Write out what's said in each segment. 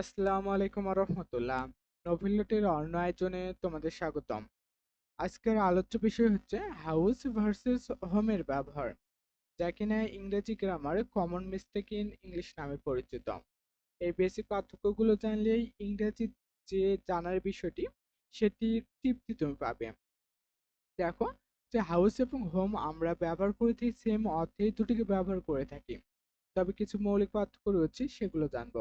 আসসালামু আলাইকুম রহমতুল্লাহ নভিল্যটির অন্য আয়োজনে তোমাদের স্বাগতম। আজকের আলোচ্য বিষয় হচ্ছে হাউস ভার্সেস হোমের ব্যবহার, যা কিনা ইংরেজি গ্রামারে কমন মিস্টেক ইন ইংলিশ নামে পরিচিত। এই বেসিক পার্থক্যগুলো জানলেই ইংরেজি যে জানার বিষয়টি, সেটি তৃপ্তি তুমি পাবে। দেখো যে হাউস এবং হোম আমরা ব্যবহার করে থাকি সেম অর্থে দুটিকে ব্যবহার করে থাকি। তবে কিছু মৌলিক পার্থক্য রয়েছে, সেগুলো জানব।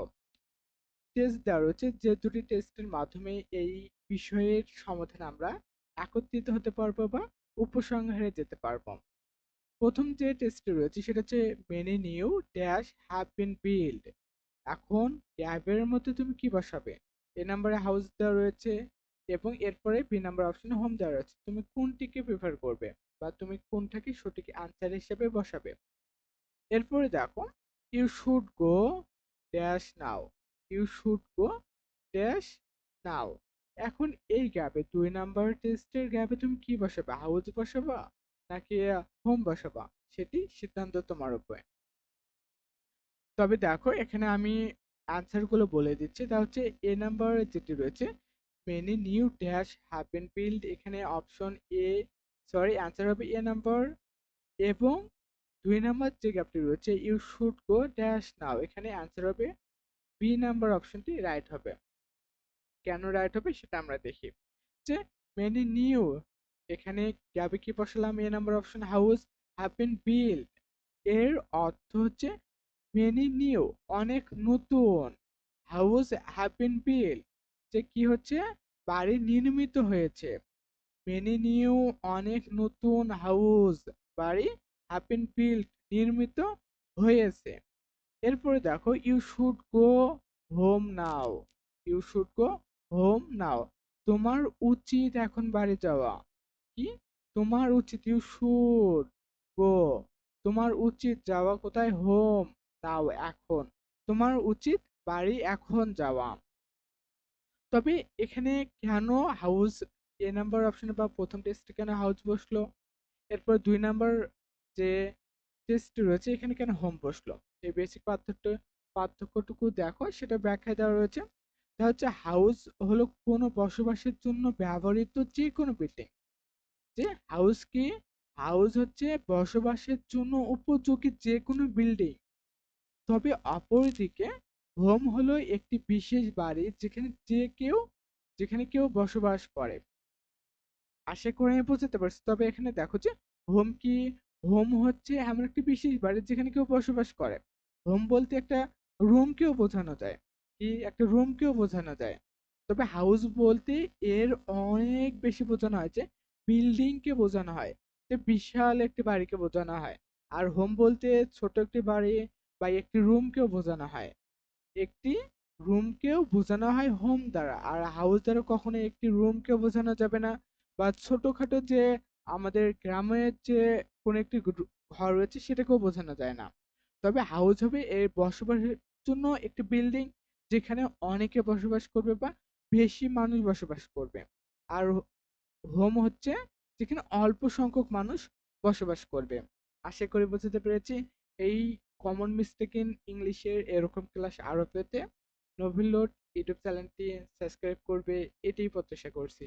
টেস্ট দেওয়া রয়েছে। যে দুটি টেস্টের মাধ্যমে এই বিষয়ের সমাধান আমরা একত্রিত হতে পারব বা উপসংহারে যেতে পারব। প্রথম যে টেস্টটি রয়েছে সেটা হচ্ছে many new dash have been build এখন ট্যাবের মধ্যে তুমি কি বসাবে? এ নাম্বারে হাউস দেওয়া রয়েছে এবং এরপরে বি নাম্বার অপশনে হোম দেওয়া রয়েছে। তুমি কোনটিকে প্রিফার করবে বা তুমি কোনটাকে সঠিক আনসার হিসেবে বসাবে? এরপরে দেখো you should go dash now you should go dash now এখন এই গ্যাপে দুই নাম্বার টেস্টের গ্যাপে তুমি কি বসাবে? হাউস বসাবা? নাকি হোম বসাবা? সেটি সিদ্ধান্ত তোমার উপরে। তবে দেখো, এখানে আমি অ্যান্সারগুলো বলে দিচ্ছি। তা হচ্ছে, এ নাম্বার যেটি রয়েছে many new dash have been build এখানে অপশন এ সরি অ্যান্সার হবে এ নাম্বার এবং দুই নাম্বার যে গ্যাপটি রয়েছে you should go dash now এখানে অ্যান্সার হবে বি নাম্বার অপশনটি রাইট হবে। কেন রাইট হবে সেটা আমরা দেখি। যে মেনি নিউ এখানে গ্যাবে কি বসালাম? A number option house have been build এর অর্থ হচ্ছে মেনি নিউ অনেক নতুন হাউস হ্যাভ বিন বিল্ড যে কি হচ্ছে? বাড়ি নির্মিত হয়েছে। মেনি নিউ অনেক নতুন হাউস বাড়ি হ্যাভ বিল্ড নির্মিত হয়েছে। এরপরে দেখো you should go home now you should go home now তোমার উচিত এখন বাড়ি যাওয়া। কি? তোমার উচিত ইউ শুড গো তোমার উচিত যাওয়া কোথায়? হোম নাও এখন। তোমার উচিত বাড়ি এখন যাওয়া। তবে এখানে কেন হাউস এ নাম্বার অপশনে বা প্রথম টেস্টে কেন হাউস বসল? এরপর দুই নাম্বার যে টেস্ট রয়েছে, এখানে কেন হোম বসল? এই বেসিক পার্থক্য, পার্থক্যটুকু দেখো, সেটা ব্যাখ্যা দেওয়া রয়েছে। তা হচ্ছে হাউস হলো কোনো বসবাসের জন্য ব্যবহৃত যে কোনো বিল্ডিং যে হাউস কি? হাউস হচ্ছে বসবাসের জন্য উপযোগী যে কোনো বিল্ডিং তবে অপরদিকে হোম হলো একটি বিশেষ বাড়ি যেখানে যে কেউ, যেখানে কেউ বসবাস করে। আশা করে আমি বুঝতে পারছি। তবে এখানে দেখো যে হোম কি? হোম হচ্ছে এমন একটি বিশেষ বাড়ি যেখানে কেউ বসবাস করে। হোম বলতে একটা রুমকেও বোঝানো যায়, কি একটা রুমকেও বোঝানো যায়। তবে হাউস বলতে এর অনেক বেশি বোঝানো হয় যে বিল্ডিংকে বোঝানো হয়, যে বিশাল একটি বাড়িকে বোঝানো হয়। আর হোম বলতে ছোট একটি বাড়ি বা একটি রুমকেও বোঝানো হয়। একটি রুমকেও বোঝানো হয় হোম দ্বারা, আর হাউস দ্বারা কখনো একটি রুমকেও বোঝানো যাবে না। বা ছোটখাটো যে আমাদের গ্রামের যে কোনো একটি ঘর রয়েছে সেটাকেও বোঝানো যায় না। তবে হাউস হবে এর বসবাসের জন্য একটি বিল্ডিং যেখানে অনেকে বসবাস করবে বা বেশি মানুষ বসবাস করবে। আর হোম হচ্ছে যেখানে অল্প সংখ্যক মানুষ বসবাস করবে। আশা করি বুঝতে পেরেছি। এই কমন মিস্টেক ইন ইংলিশের এরকম ক্লাস আরও পেতে। নোভিল ইউটিউব চ্যানেলটি সাবস্ক্রাইব করবে, এটাই প্রত্যাশা করছি।